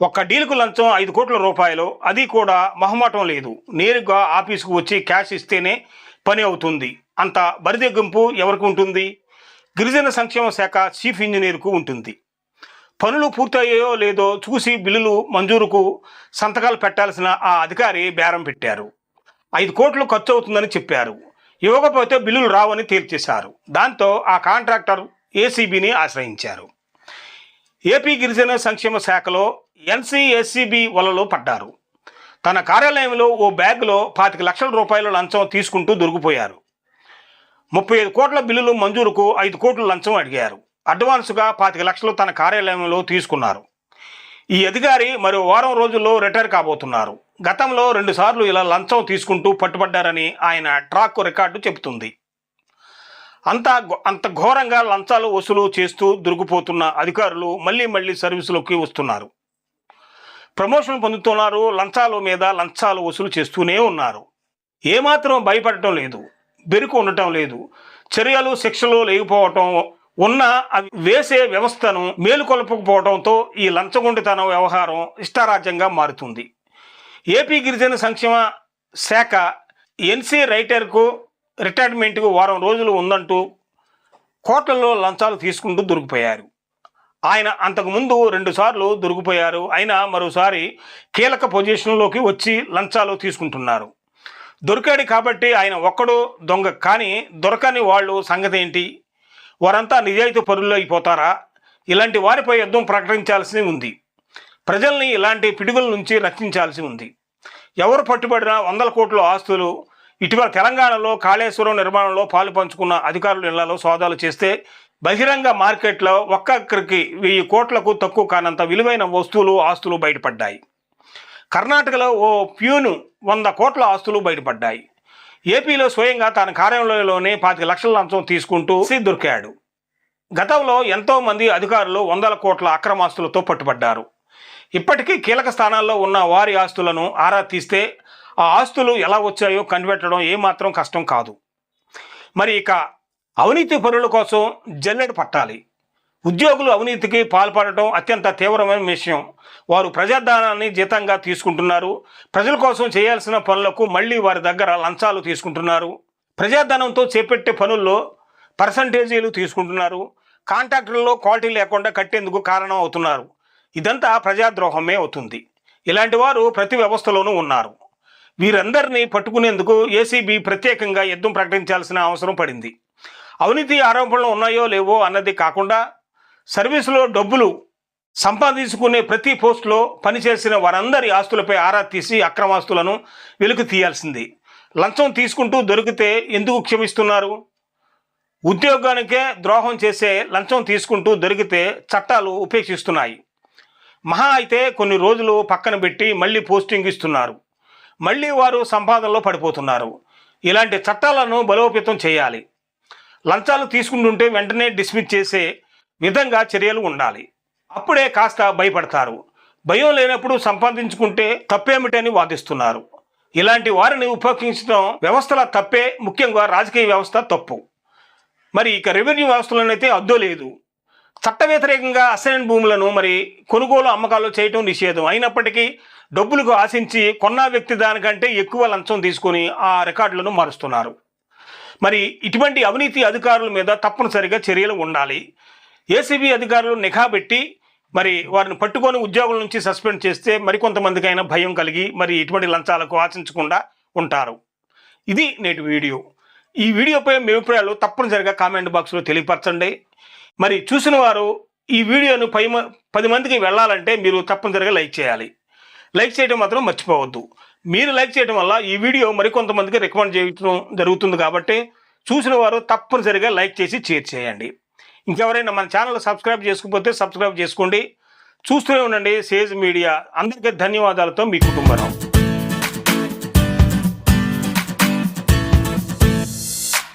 ఒక్క డీల్కు లంచం ఐదు కోట్ల రూపాయలు అది కూడా మొహమాటం లేదు. నేరుగా ఆఫీసుకు వచ్చి క్యాష్ ఇస్తేనే పని అవుతుంది. అంత బరిదెగ్గింపు ఎవరికి ఉంటుంది? గిరిజన సంక్షేమ శాఖ చీఫ్ ఇంజనీర్కు ఉంటుంది. పనులు పూర్తయ్యాయో లేదో చూసి బిల్లులు మంజూరుకు సంతకాలు పెట్టాల్సిన ఆ అధికారి బేరం పెట్టారు. ఐదు కోట్లు ఖర్చు అవుతుందని చెప్పారు. ఇవ్వకపోతే బిల్లులు రావని తేల్చేశారు. దాంతో ఆ కాంట్రాక్టర్ ఏసీబీని ఆశ్రయించారు. ఏపీ గిరిజన సంక్షేమ శాఖలో ఎన్సీఎస్సీబీ వలలో పడ్డారు. తన కార్యాలయంలో ఓ బ్యాగ్లో పాతిక లక్షల రూపాయల లంచం తీసుకుంటూ దొరికిపోయారు. ముప్పై ఐదు కోట్ల బిల్లులు మంజూరుకు ఐదు కోట్ల లంచం అడిగారు. అడ్వాన్సుగా పాతిక లక్షలు తన కార్యాలయంలో తీసుకున్నారు. ఈ అధికారి మరో వారం రోజుల్లో రిటైర్ కాబోతున్నారు. గతంలో రెండుసార్లు ఇలా లంచం తీసుకుంటూ పట్టుబడ్డారని ఆయన ట్రాక్ రికార్డు చెబుతుంది. అంత అంత ఘోరంగా లంచాలు వసూలు చేస్తూ దొరికిపోతున్న అధికారులు మళ్ళీ మళ్ళీ సర్వీసులోకి వస్తున్నారు. ప్రమోషన్ పొందుతున్నారు లంచాల మీద లంచాలు వసూలు చేస్తూనే ఉన్నారు. ఏమాత్రం భయపడటం లేదు బెరుకు ఉండటం లేదు. చర్యలు శిక్షలు లేకపోవటం ఉన్న అవి వేసే వ్యవస్థను మేలుకొల్పకపోవడంతో ఈ లంచగొండితన వ్యవహారం ఇష్టారాజ్యంగా మారుతుంది. ఏపీ గిరిజన సంక్షేమ శాఖ ఎన్సీ రైటర్కు రిటైర్మెంట్కు వారం రోజులు ఉందంటూ కోట్లలో లంచాలు తీసుకుంటూ దొరికిపోయారు. ఆయన అంతకుముందు రెండుసార్లు దొరికిపోయారు. అయినా మరోసారి కీలక పొజిషన్లోకి వచ్చి లంచాలు తీసుకుంటున్నారు. దొరికాడు కాబట్టి ఆయన ఒక్కడు దొంగ. కానీ దొరకని వాళ్ళు సంగతి ఏంటి? వారంతా నిజాయితీ పరులు అయిపోతారా? ఇలాంటి వారిపై యుద్ధం ప్రకటించాల్సి ఉంది. ప్రజల్ని ఇలాంటి పిడుగుల నుంచి రక్షించాల్సి ఉంది. ఎవరు పట్టుబడినా వందల కోట్ల ఆస్తులు ఇటీవల తెలంగాణలో కాళేశ్వరం నిర్మాణంలో పాలు పంచుకున్న అధికారులు ఇళ్ళలో సోదాలు చేస్తే బహిరంగ మార్కెట్లో ఒక్కొక్కరికి వెయ్యి కోట్లకు తక్కువ కానంత విలువైన వస్తువులు ఆస్తులు బయటపడ్డాయి. కర్ణాటకలో ఓ ప్యూను వంద కోట్ల ఆస్తులు బయటపడ్డాయి. ఏపీలో స్వయంగా తన కార్యాలయంలోనే పాతిక లక్షల లంచం తీసుకుంటూ దొరికాడు. గతంలో ఎంతోమంది అధికారులు వందల కోట్ల అక్రమాస్తులతో పట్టుబడ్డారు. ఇప్పటికీ కీలక స్థానాల్లో ఉన్న వారి ఆస్తులను ఆరా తీస్తే ఆ ఆస్తులు ఎలా వచ్చాయో కనిపెట్టడం ఏమాత్రం కష్టం కాదు. మరి ఇక అవినీతి పనుల కోసం జల్లెడ పట్టాలి. ఉద్యోగులు అవినీతికి పాల్పడటం అత్యంత తీవ్రమైన విషయం. వారు ప్రజాదానాన్ని జీతంగా తీసుకుంటున్నారు. ప్రజల కోసం చేయాల్సిన పనులకు మళ్ళీ వారి దగ్గర లంచాలు తీసుకుంటున్నారు. ప్రజాధనంతో చేపట్టే పనుల్లో పర్సంటేజీలు తీసుకుంటున్నారు. కాంట్రాక్టర్లలో క్వాలిటీ లేకుండా కట్టేందుకు కారణం అవుతున్నారు. ఇదంతా ప్రజాద్రోహమే అవుతుంది. ఇలాంటి వారు ప్రతి వ్యవస్థలోనూ ఉన్నారు. వీరందరినీ పట్టుకునేందుకు ఏసీబీ ప్రత్యేకంగా యుద్ధం ప్రకటించాల్సిన అవసరం పడింది. అవినీతి ఆరోపణలు ఉన్నాయో లేవో అన్నది కాకుండా సర్వీసులో డబ్బులు సంపాదించుకునే ప్రతి పోస్టులో పనిచేసిన వారందరి ఆస్తులపై ఆరా తీసి అక్రమాస్తులను వెలుగు తీయాల్సింది. లంచం తీసుకుంటూ దొరికితే ఎందుకు క్షమిస్తున్నారు? ఉద్యోగానికే ద్రోహం చేసే లంచం తీసుకుంటూ దొరికితే చట్టాలు ఉపేక్షిస్తున్నాయి. మహా అయితే కొన్ని రోజులు పక్కన పెట్టి మళ్ళీ పోస్టింగ్ ఇస్తున్నారు. మళ్ళీ వారు సంపాదనలో పడిపోతున్నారు. ఇలాంటి చట్టాలను బలోపేతం చేయాలి. లంచాలు తీసుకుంటుంటే వెంటనే డిస్మిస్ చేసే విధంగా చర్యలు ఉండాలి. అప్పుడే కాస్త భయపడతారు. భయం లేనప్పుడు సంపాదించుకుంటే తప్పేమిటని వాదిస్తున్నారు. ఇలాంటి వారిని ఉపయోగించడం వ్యవస్థల తప్పే ముఖ్యంగా రాజకీయ వ్యవస్థ తప్పు. మరి ఇక రెవెన్యూ వ్యవస్థలోనైతే అద్దో లేదు. చట్ట వ్యతిరేకంగా అసైన్ భూములను మరి కొనుగోలు అమ్మకాలు చేయటం నిషేధం. అయినప్పటికీ డబ్బులకు ఆశించి కొన్న వ్యక్తి దానికంటే ఎక్కువ లంచం తీసుకొని ఆ రికార్డులను మారుస్తున్నారు. మరి ఇటువంటి అవినీతి అధికారుల మీద తప్పనిసరిగా చర్యలు ఉండాలి. ఏసీబీ అధికారులు నిఘా పెట్టి మరి వారిని పట్టుకొని ఉద్యోగుల నుంచి సస్పెండ్ చేస్తే మరికొంతమందికైనా భయం కలిగి మరి ఇటువంటి లంచాలకు ఆశించకుండా ఉంటారు. ఇది నేటి వీడియో. ఈ వీడియోపై మీ అభిప్రాయాలు తప్పనిసరిగా కామెంట్ బాక్స్లో తెలియపరచండి. మరి చూసిన వారు ఈ వీడియోను పై మ- పది మందికి వెళ్ళాలంటే మీరు తప్పనిసరిగా లైక్ చేయాలి. లైక్ చేయడం మాత్రం మర్చిపోవద్దు. మీరు లైక్ చేయడం వల్ల ఈ వీడియో మరికొంతమందికి రికమెండ్ చేయడం జరుగుతుంది కాబట్టి చూసిన వారు తప్పనిసరిగా లైక్ చేసి షేర్ చేయండి. ఇంకెవరైనా మన ఛానల్ సబ్స్క్రైబ్ చేసుకోకపోతే సబ్స్క్రైబ్ చేసుకోండి. చూస్తూనే ఉండండి. Sage media. అందరికీ ధన్యవాదాలతో మీ కుటుంబం